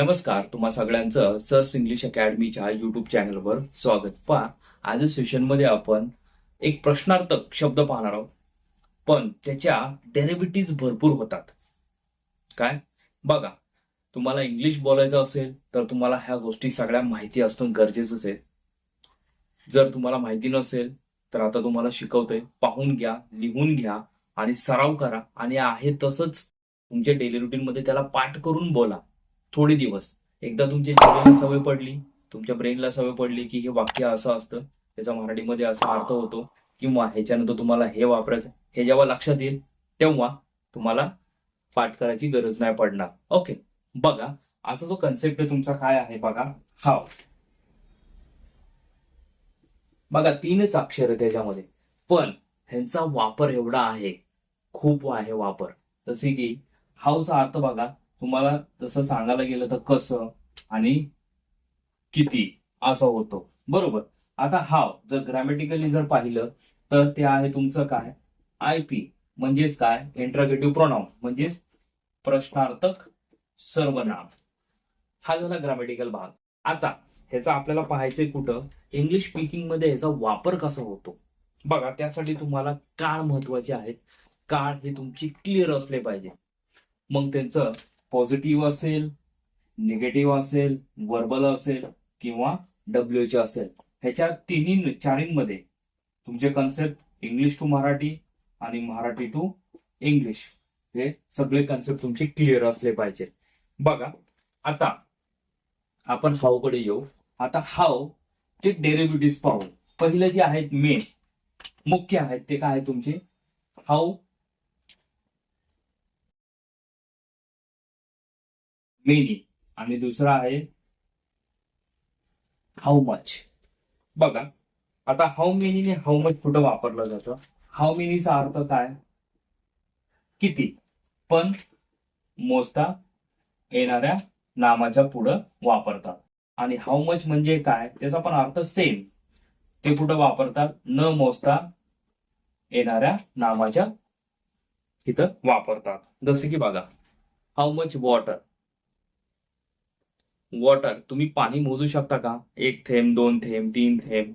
नमस्कार तुम्हा सगळ्यांचं सर्स इंग्लिश अकॅडमीच्या युट्यूब चॅनलवर स्वागत. पहा आज सेशनमध्ये आपण एक प्रश्नार्थक शब्द पाहणार आहोत पण त्याच्या डेरिव्हेटिव्ह भरपूर होतात. काय? बघा तुम्हाला इंग्लिश बोलायचं असेल तर तुम्हाला ह्या गोष्टी सगळ्या माहिती असणं गरजेचंच आहे. जर तुम्हाला माहिती नसेल तर आता तुम्हाला शिकवतोय पाहून घ्या लिहून घ्या आणि सराव करा. आणि आहे तसंच तुमच्या डेली रुटीन मध्ये त्याला पाठ करून बोला. थोडे दिवस. एकदा तुमच्या जिभेला सवय पडली तुमच्या ब्रेनला सवय पडली की हे वाक्य असं असतं त्याचा मराठीमध्ये असा अर्थ होतो किंवा ह्याच्यानंतर तुम्हाला हे वापरायचं हे जेव्हा लक्षात येईल तेव्हा तुम्हाला पाठ करायची गरज नाही पडणार. ओके बघा आजचा जो कन्सेप्ट आहे तुमचा काय आहे बघा. हा. बघा तीनच अक्षर आहे त्याच्यामध्ये. पण ह्यांचा वापर एवढा आहे. खूप आहे वापर. जसे की हावचा अर्थ बघा. तुम्हाला जसं सांगायला गेलं तर कसं आणि किती असं होतं. बरोबर. आता हाव जर ग्रॅमॅटिकली जर पाहिलं तर ते आहे तुमचं काय? आय पी म्हणजेच काय? इंट्रागेटिव्ह प्रोनाम म्हणजेच प्रश्नार्थक सर्वनाम. हा झाला ग्रॅमॅटिकल भाग. आता ह्याचा आपल्याला पाहायचंय कुठं? इंग्लिश स्पीकिंगमध्ये ह्याचा वापर कसा होतो? बघा त्यासाठी तुम्हाला काळ महत्त्वाचे आहेत. काळ हे तुमची क्लिअर असले पाहिजे. मग त्यांचं पॉझिटिव्ह असेल निगेटिव्ह असेल वर्बल असेल किंवा डब्ल्यूचे असेल. ह्याच्या तिन्ही चारींमध्ये तुमचे कन्सेप्ट इंग्लिश टू मराठी आणि मराठी टू इंग्लिश हे सगळे कन्सेप्ट तुमचे क्लिअर असले पाहिजे. बघा आता आपण हावकडे येऊ? आता हाव चे डेरिव्हेटिव्ह पाहू. पहिले जे आहेत मेन मुख्य आहेत ते काय आहे तुमचे? हाऊ मेनी आणि दुसरा आहे हाऊ मच बघा आता हाऊ मेनीने हाऊ मच कुठं वापरलं जातं? हाऊ मेनीचा अर्थ काय? किती? पण मोजता येणाऱ्या नामाच्या पुढं वापरतात. आणि हाऊ मच म्हणजे काय? त्याचा पण अर्थ सेम ते कुठं वापरतात? न मोजता येणाऱ्या नामाच्या इथं वापरतात. जसे की बघा हाऊ मच वॉटर वॉटर तुम्ही पाणी मोजू शकता का? एक थेंब दोन थेंब तीन थेंब.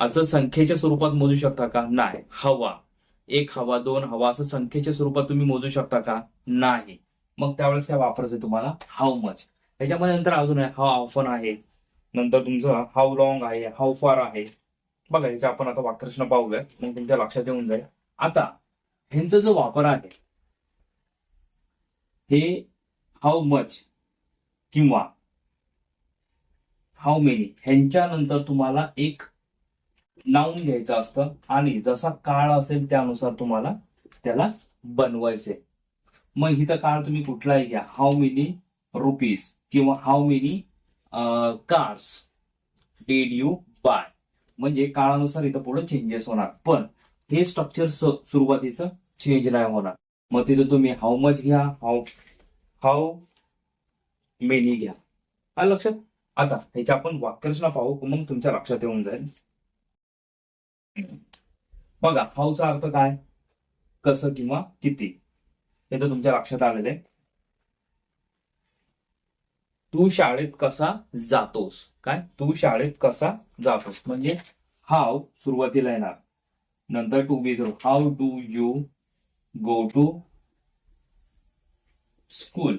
असं संख्येच्या स्वरूपात मोजू शकता का? नाही. हवा. एक हवा दोन हवा असं संख्येच्या स्वरूपात तुम्ही मोजू शकता का? नाही. मग त्यावेळेस काय वापरायचं तुम्हाला? हाऊ मच त्याच्यामध्ये नंतर अजून आहे. ऑफन आहे. नंतर तुमचं हाऊ लॉंग आहे. हाऊ फार आहे. बघा याचं आपण आता वाक्यरचना पाहूया. मग तुमच्या लक्षात येऊन जाईल. आता ह्यांचा जो वापर आहे हे हाऊ मच किंवा हाऊ मेनी ह्यांच्यानंतर तुम्हाला एक नाऊन घ्यायचं असतं आणि जसा काळ असेल त्यानुसार तुम्हाला त्याला बनवायचे मग इथं काळ तुम्ही कुठलाही घ्या. हाऊ मेनी रुपीज किंवा how many cars did you buy म्हणजे काळानुसार इथं पुढे चेंजेस होणार. पण हे स्ट्रक्चर सुरुवातीचं चेंज नाही होणार. मग तिथं तुम्ही हाऊ मच घ्या हाऊ हाऊ मेनी घ्या. आलं लक्षात? आता ह्याची आपण वाक्यरचना पाहू मग तुमच्या लक्षात येऊन जाईल. बघा हाऊचा अर्थ काय? कसं किंवा किती? हे तर तुमच्या लक्षात आलेलं आहे. तू शाळेत कसा जातोस? काय? तू शाळेत कसा जातोस? म्हणजे हाव सुरुवातीला येणार. नंतर to be zero how do you go to school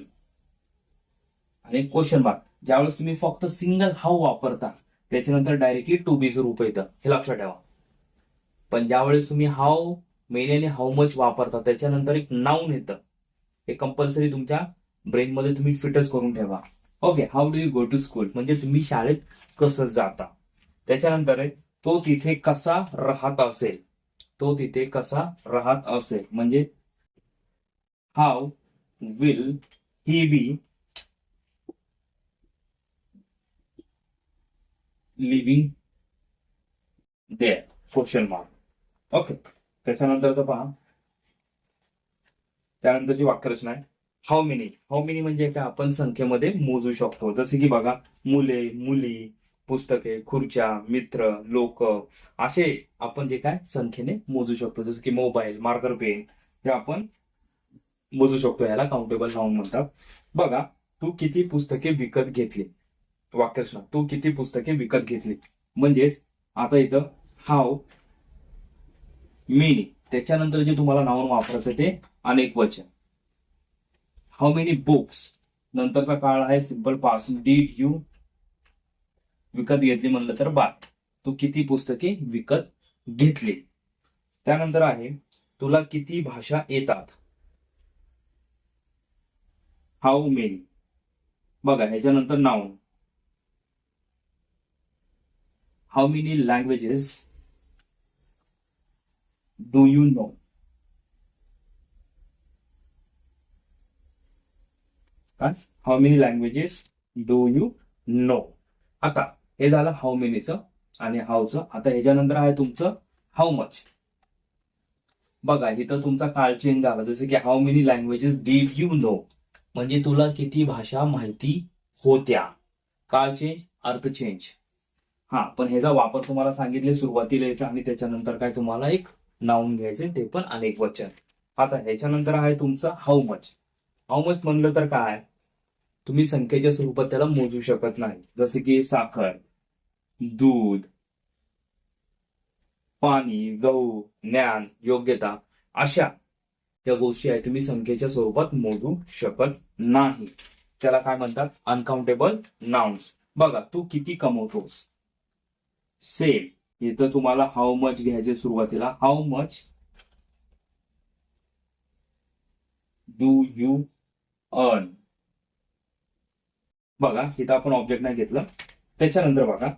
आणि क्वेश्चन मार्क ज्यावेळेस तुम्ही फक्त सिंगल हाऊ वापरता त्याच्यानंतर डायरेक्टली टू बी रूप येतं. हे लक्षात ठेवा. पण ज्यावेळेस तुम्ही हाऊ मेन हाऊ मच वापरता त्याच्यानंतर एक नाऊन येतं. हे कंपल्सरी तुमच्या ब्रेनमध्ये तुम्ही फिटच करून ठेवा. Okay how do you go to school म्हणजे तुम्ही शाळेत कसं जाता? त्याच्यानंतर तो तिथे कसा राहत असेल? तो तिथे कसा राहत असेल? म्हणजे how will he be living there question mark okay त्याच्यानंतरचं पहा. त्यानंतरची वाक्यरचना आहे. हाऊ मेनी हाऊ मेनी म्हणजे काय? आपण संख्येमध्ये मोजू शकतो. जसे की बघा मुले मुली पुस्तके खुर्च्या मित्र लोक असे आपण जे काय? संख्येने मोजू शकतो. जसं की मोबाईल मार्कर पेन हे आपण मोजू शकतो. याला काउंटेबल नाऊन म्हणतात. बघा तू किती पुस्तके विकत घेतली? वाक्यरचना. तू किती पुस्तके विकत घेतली? म्हणजेच आता इथं हाव मेनी त्याच्यानंतर जे तुम्हाला नावून वापरायचं ते अनेक वचन. हाऊ मेनी बुक्स नंतरचा काळ आहे सिंपलपासून. डीड यू विकत घेतली म्हणलं तर बात. तू किती पुस्तके विकत घेतली? त्यानंतर आहे तुला किती भाषा येतात? हाऊ मेनी बघा ह्याच्यानंतर noun how many languages do you know काय how many languages do you know आता हे झालं हाऊ मेनीचं आणि हाऊचं आता ह्याच्यानंतर आहे तुमचं हाऊ मच बघा इथं तुमचा काळ चेंज झाला. जसं की how many languages did you know म्हणजे तुला किती भाषा माहिती होत्या? काळ चेंज अर्थ चेंज हा पण ह्याचा वापर तुम्हाला सांगितले सुरुवातीला येतं आणि त्याच्यानंतर काय तुम्हाला एक नाऊन घ्यायचे ते पण अनेक वचन. आता ह्याच्यानंतर आहे तुमचं हाऊ मच हाऊ मच म्हणलं तर काय? तुम्ही संख्येच्या स्वरूपात त्याला मोजू शकत नाही. जसे की साखर दूध पाणी गहू ज्ञान योग्यता अशा या गोष्टी आहेत तुम्ही संख्येच्या स्वरूपात मोजू शकत नाही. त्याला काय म्हणतात? अनकाउंटेबल नाउन्स बघा तू किती कमवतोस. सेम इथं तुम्हाला हाऊ मच घ्यायचे सुरुवातीला. How much do you earn बघा इथं आपण ऑब्जेक्ट नाही घेतलं. त्याच्यानंतर बघा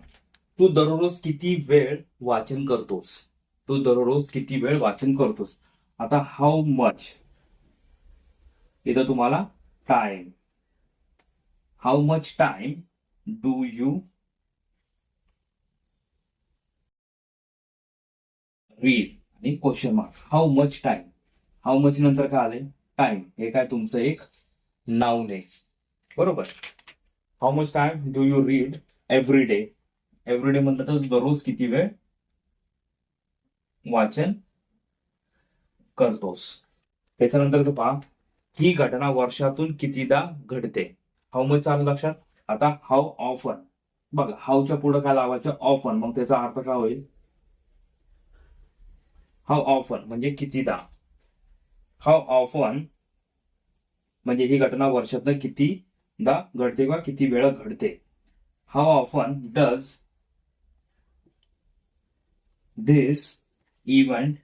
तू दररोज किती वेळ वाचन करतोस? तू दररोज किती वेळ वाचन करतोस? आता हाऊ मच इथं तुम्हाला time how much time do you read आणि question mark how much time how much नंतर काय आले टाइम हे काय तुमचं एक नाऊन आहे. बरोबर? How much time do you read every day every day म्हणतात तर दररोज किती वेळ वाचन करतोस? त्याच्यानंतर तू पहा ही घटना वर्षातून कितीदा घडते? हाऊ मच चालू लक्षात? आता हाऊ ऑफन बघा हाऊच्या पुढे काय लावायचं? ऑफन मग त्याचा अर्थ काय होईल? हाऊ ऑफन म्हणजे कितीदा? हाऊ ऑफन म्हणजे ही घटना वर्षातनं कितीदा घडते किंवा किती वेळा घडते? How often does this event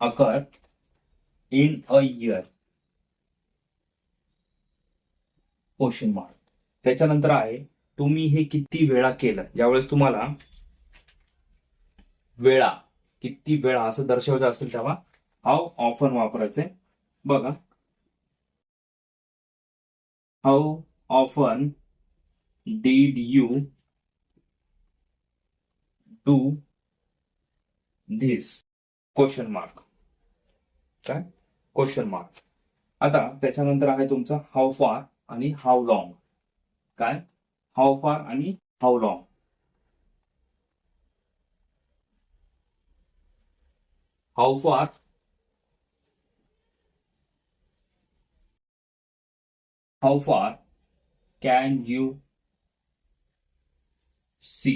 occur in a year? Question mark त्याच्यानंतर आहे तुम्ही हे किती वेळा केलं? ज्यावेळेस तुम्हाला वेळा किती वेळा असं दर्शवायचं असेल तेव्हा हाऊ ऑफन वापरायचे? बघा. How often did you do this question mark काय? क्वेश्चन मार्क आता त्याच्यानंतर आहे तुमचा हाऊ फार आणि हाऊ लॉंग काय? हाऊ फार आणि how long How far How far can you see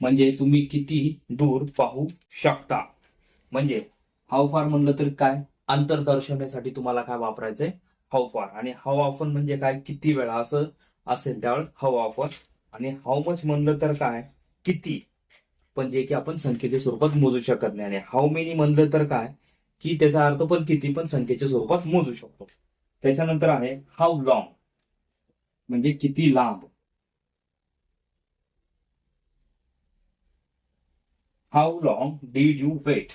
म्हणजे तुम्ही किती दूर पाहू शकता? म्हणजे हाऊ फार म्हणलं तर काय? अंतर दर्शवण्यासाठी तुम्हाला काय वापरायचंय? हाऊ फार आणि हाऊ ऑफन म्हणजे काय? किती वेळा असं असेल त्यावेळेस हाऊ ऑफन आणि हाऊ मच म्हणलं तर काय? किती? पण जे की आपण संख्येच्या स्वरूपात मोजू शकत नाही. आणि हाऊ मेनी म्हणलं तर काय? की त्याचा अर्थ पण किती पण संख्येच्या स्वरूपात मोजू शकतो. त्याच्यानंतर आहे हाऊ लॉंग म्हणजे किती लांब? How long did you wait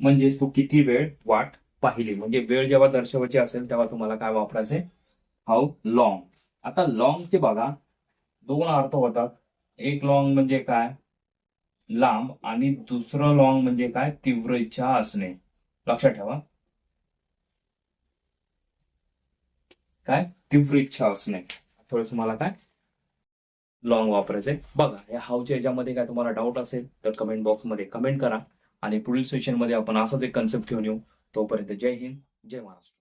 म्हणजेच तू किती वेळ वाट पाहिली? म्हणजे वेळ जेव्हा दर्शवायची असेल तेव्हा तुम्हाला काय वापरायचे हाऊ लॉंग आता लॉंगचे बघा. दोन अर्थ होतात. एक लॉंग म्हणजे काय? लांब आणि दुसरं लॉंग म्हणजे काय? तीव्र इच्छा असणे. लक्षात ठेवा. काय? तीव्र इच्छा असणे. थोडं तुम्हाला काय? लॉंग वापरायचंय. बघा या हावच्या याच्यामध्ये काय तुम्हाला डाऊट असेल तर कमेंट बॉक्समध्ये कमेंट करा. आणि पुढील सेशनमध्ये आपण असाच एक कन्सेप्ट घेऊन येऊ. तोपर्यंत जय हिंद जय महाराष्ट्र.